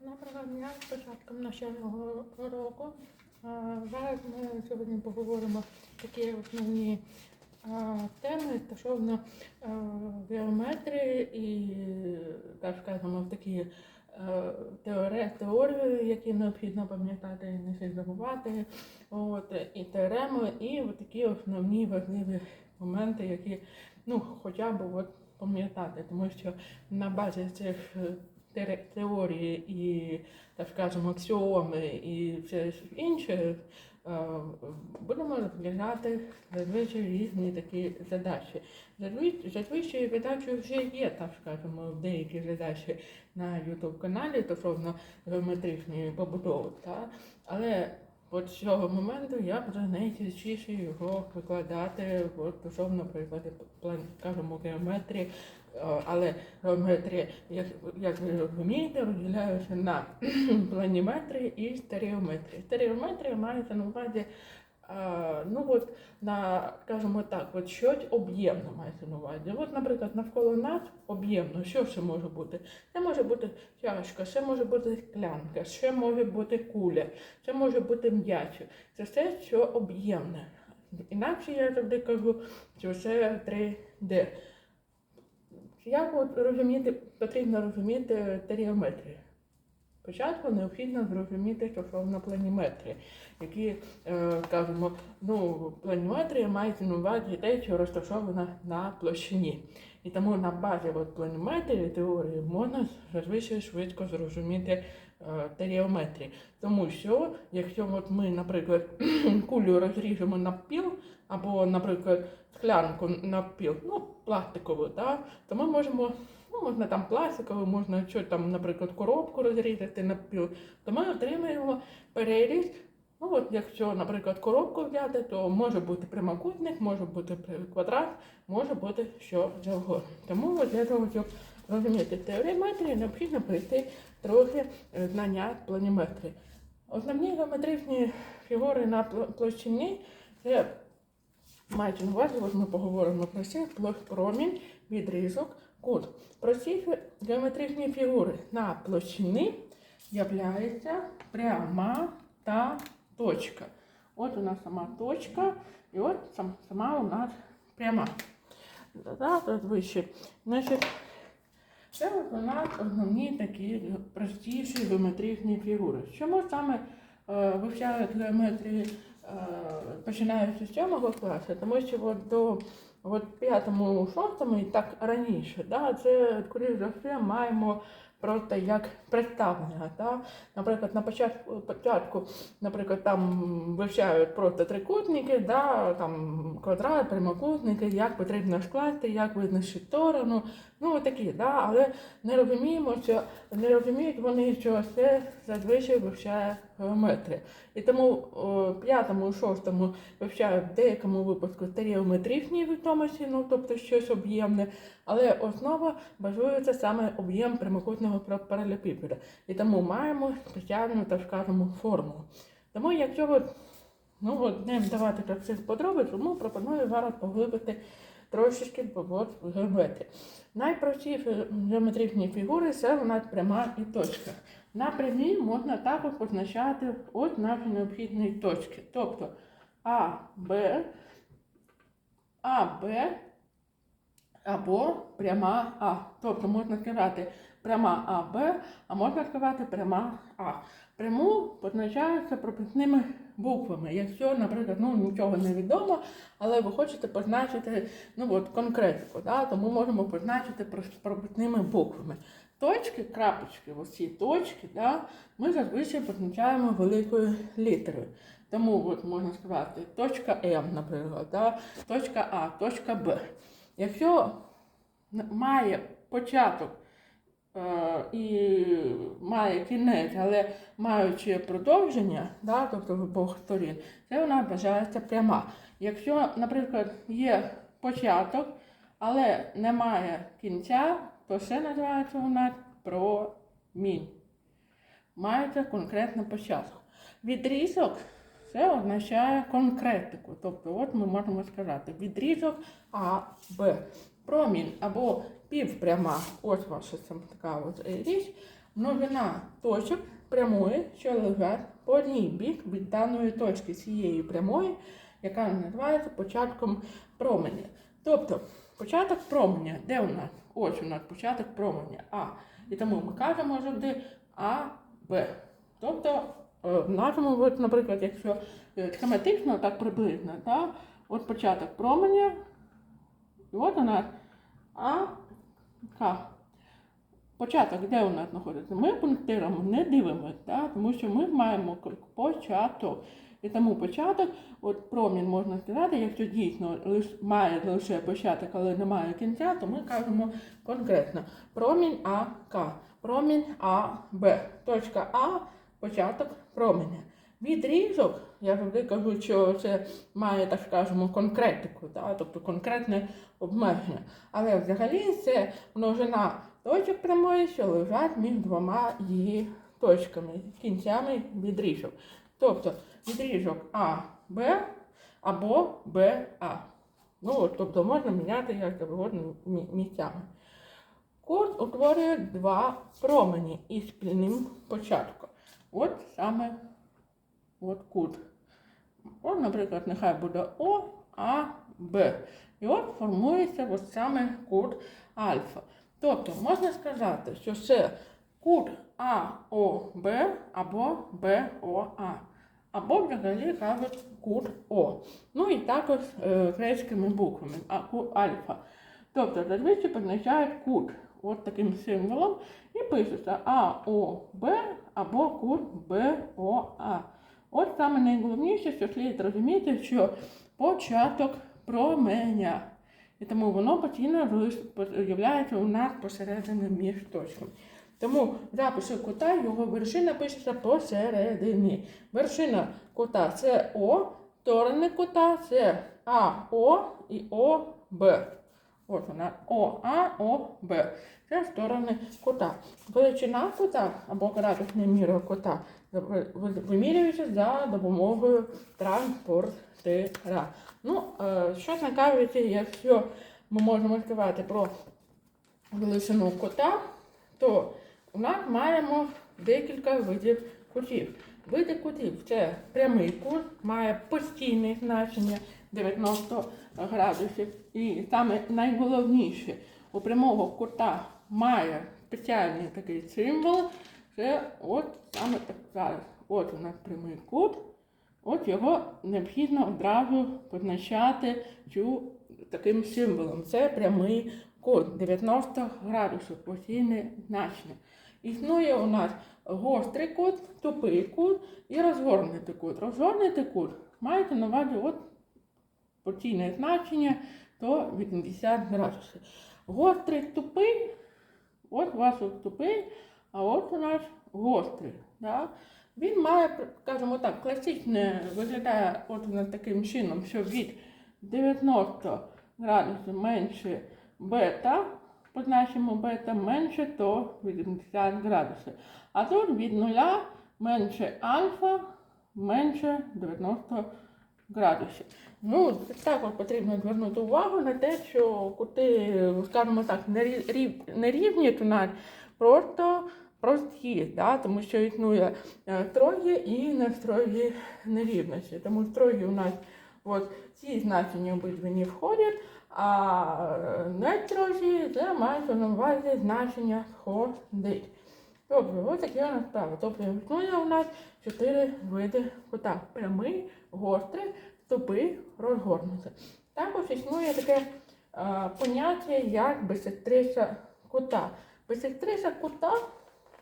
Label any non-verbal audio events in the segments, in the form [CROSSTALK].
Доброго дня з початком навчального року. Зараз ми сьогодні поговоримо такі основні теми стосовно геометрії і, так скажемо, такі теорії, які необхідно пам'ятати і не забувати. От, і теореми, і такі основні важливі моменти, які ну, хоча б от, пам'ятати, тому що на базі цих е, теорії і, так скажемо, аксіоми і все інше, будемо розглядати зазвичай різні такі задачі. Зазвичай задачі вже є, так скажемо, деякі задачі на YouTube каналі стосовно геометричної побудови. Та? Але от з цього моменту я буду найчастіше його викладати от, стосовно план, скажімо, геометрії, але геометрія, як, як ви розумієте, розділяється на [CLEARS THROAT] планіметрії і стереометрії. Стереометрія мається на увазі, е, ну от на, скажімо так, от щось об'ємно мається на увазі. От, наприклад, навколо нас об'ємно, що ще може бути? Це може бути чашка, ще може бути склянка, ще може бути куля, ще може бути м'яч. Це все, що об'ємне. Інакше я завжди кажу, що це 3D. Як от розуміти, потрібно розуміти теріометрію? Спочатку необхідно зрозуміти стосовно планіметрії, які, е, кажемо, ну, планіметрія мається на те, що розташована на площині. І тому на базі от планіметрії теорії можна зазвичай швидко зрозуміти е, теріометрії. Тому що, якщо от ми, наприклад, [CLEARS THROAT] кулю розріжемо на піл, або, наприклад, склянку на піл, ну, пластикову, да, то ми можемо, ну, можна там пластикову, можна що там, наприклад, коробку розрізати на піл, то ми отримаємо переріз. Ну, от якщо, наприклад, коробку взяти, то може бути прямокутник, може бути квадрат, може бути що завгодно. Тому для того, щоб розуміти теорію метрії, необхідно пройти трохи знання планіметрії. Основні геометричні фігури на площині це маючи на увазі, от ми поговоримо про площ- промінь, відрізок, кут. Про ці геометричні фігури на площині являється пряма та точка. От у нас сама точка, і от сам, сама у нас пряма. Да, зазвичай. Значить, це от у нас основні такі простіші геометричні фігури. Чому саме е, вивчають геометрії, е, починаючи з 7 класу? Тому що от до от п'ятому, шостому і так раніше, да, це скоріш за маємо просто як представлення. Да? Наприклад, на початку, початку, наприклад, там вивчають просто трикутники, да, там квадрат, прямокутники, як потрібно скласти, як визначити сторону. Ну, такі, да, але не розуміємо, що не розуміють вони, що це зазвичай вивчає геометрія. І тому о, п'ятому, шостому вивчають в деякому випадку стереометричні відомості, ну тобто щось об'ємне, але основа базується саме об'єм прямокутного пар- паралепіпеда. І тому маємо спеціальну, так скажемо, формулу. Тому якщо от, ну, от не вдавати так всіх подробиць, тому пропоную зараз поглибити трошечки геометрії. Найпростіші геометричні фігури це нас пряма і точка. На прямій можна також позначати от наші необхідні точки. Тобто А, Б, А, Б або пряма А. Тобто можна сказати пряма А, Б, а можна сказати пряма А. Пряму позначається прописними буквами. Якщо, наприклад, ну, нічого не відомо, але ви хочете позначити ну, от, конкретику, да? тому можемо позначити прописними буквами. Точки, крапочки, ось точки, да, ми зазвичай позначаємо великою літерою. Тому от можна сказати точка М, наприклад, да, точка А, точка Б. Якщо має початок і має кінець, але маючи продовження, да, тобто з обох сторін, це вона вважається пряма. Якщо, наприклад, є початок, але немає кінця, то це називається у нас промінь. Мається конкретний початок. Відрізок це означає конкретику. Тобто, от ми можемо сказати відрізок А, Б. Промінь або півпряма, ось ваша така от річ, Множина точок прямої, що лежать по одній бік від даної точки цієї прямої, яка називається початком променя. Тобто початок променя, де у нас? Ось у нас початок променя А. І тому ми кажемо завжди А, Б. Тобто е, в нашому, наприклад, якщо е, схематично, так приблизно, так, от початок променя, і от у нас А, К. Початок, де у нас знаходиться? Ми пунктиром не дивимося, да? тому що ми маємо початок. І тому початок, от промінь можна сказати, якщо дійсно має лише початок, але немає кінця, то ми кажемо конкретно промінь АК, промінь АБ, точка А, початок променя. Відрізок, я завжди кажу, що це має, так скажемо, конкретику, да? тобто конкретне обмеження. Але взагалі це множина точок прямої, що лежать між двома її точками, кінцями відрізок. Тобто відрізок А, Б або Б, А. Ну, тобто можна міняти як завгодно місцями. Кут утворює два промені із спільним початком. От саме от кут. От, наприклад, нехай буде О, А, Б. І от формується от саме кут альфа. Тобто можна сказати, що це кут АОБ або БОА. Або взагалі кажуть кут О. Ну і також е, грецькими буквами а, ку- альфа. Тобто зазвичай позначають кут от таким символом і пишеться АОБ або кут БОА. От саме найголовніше, що слід розуміти, що початок променя. І тому воно постійно з'являється у нас посередині між точками. Тому запису кута його вершина пишеться посередині. Вершина кута це О, сторони кута це АО і ОБ. От вона ОА, ОБ. Це сторони кута. Величина кута або градусна міра кута ви- ви- вимірюється за допомогою транспортира. Ну, е, що цікавиться, якщо ми можемо сказати про величину кота, то у нас маємо декілька видів кутів. Види кутів це прямий кут, має постійне значення 90 градусів. І саме найголовніше у прямого кута має спеціальний такий символ. Це от саме так зараз. От у нас прямий кут. От його необхідно одразу позначати цю таким символом. Це прямий кут 90 градусів, постійне значення. Існує у нас гострий кут, тупий кут і розгорнутий кут. Розгорнутий кут маєте на увазі от постійне значення то 80 градусів. Гострий тупий, от у вас тупий, а от у нас гострий. Да? Він має, скажімо так, класичне виглядає от у нас таким чином, що від 90 градусів менше бета, позначимо бета менше, то 80 градусів. А тут від нуля менше альфа, менше 90 градусів. Ну, також потрібно звернути увагу на те, що кути, скажімо так, не то просто прості, да? тому що існує е, строгі і нестрогі нерівності. Тому строгі у нас от, ці значення обидві не входять, а е, нестрогі це мають на увазі значення входить. Тобто, ось такі у нас справи. Тобто існує у нас чотири види кута. Прямий, гострий, тупий, розгорнутий. Також існує таке е, поняття, як бисектриса кута. Бисектриса кута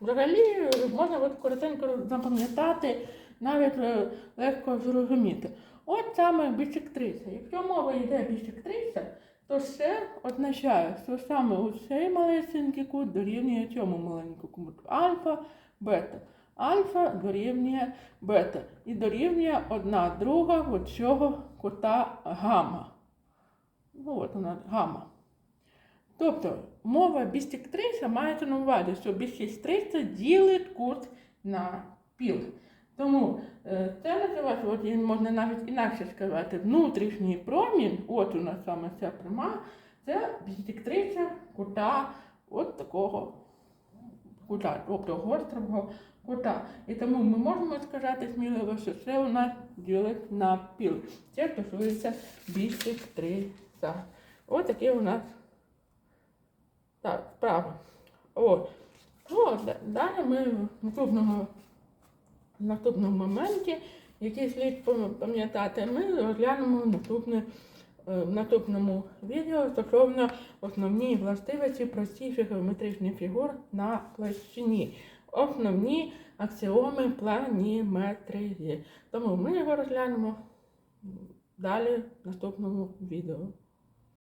взагалі можна от коротенько запам'ятати, навіть е, легко зрозуміти. От саме бісектриса. Якщо мова йде бісектриса, то це означає, що саме у цей малесенький кут дорівнює цьому маленькому куту. Альфа, бета. Альфа дорівнює бета. І дорівнює одна друга от цього кута гамма. Ну, от вона гамма. Тобто мова бісектриса мається на увазі, що бісектриса ділить кут на піл. Тому е, це називається, от можна навіть інакше сказати, внутрішній промінь, от у нас саме ця пряма, це бісектриса кута от такого кута, тобто гострого кута. І тому ми можемо сказати сміливо, що це у нас ділить на піл. Це стосується більших три за. Ось такі у нас так, справа. О, о, далі ми в наступному, в наступному моменті, який слід пам'ятати, ми розглянемо наступне, в наступному відео стосовно основні властивості простіших геометричних фігур на площині. Основні аксіоми планіметрії. Тому ми його розглянемо далі в наступному відео.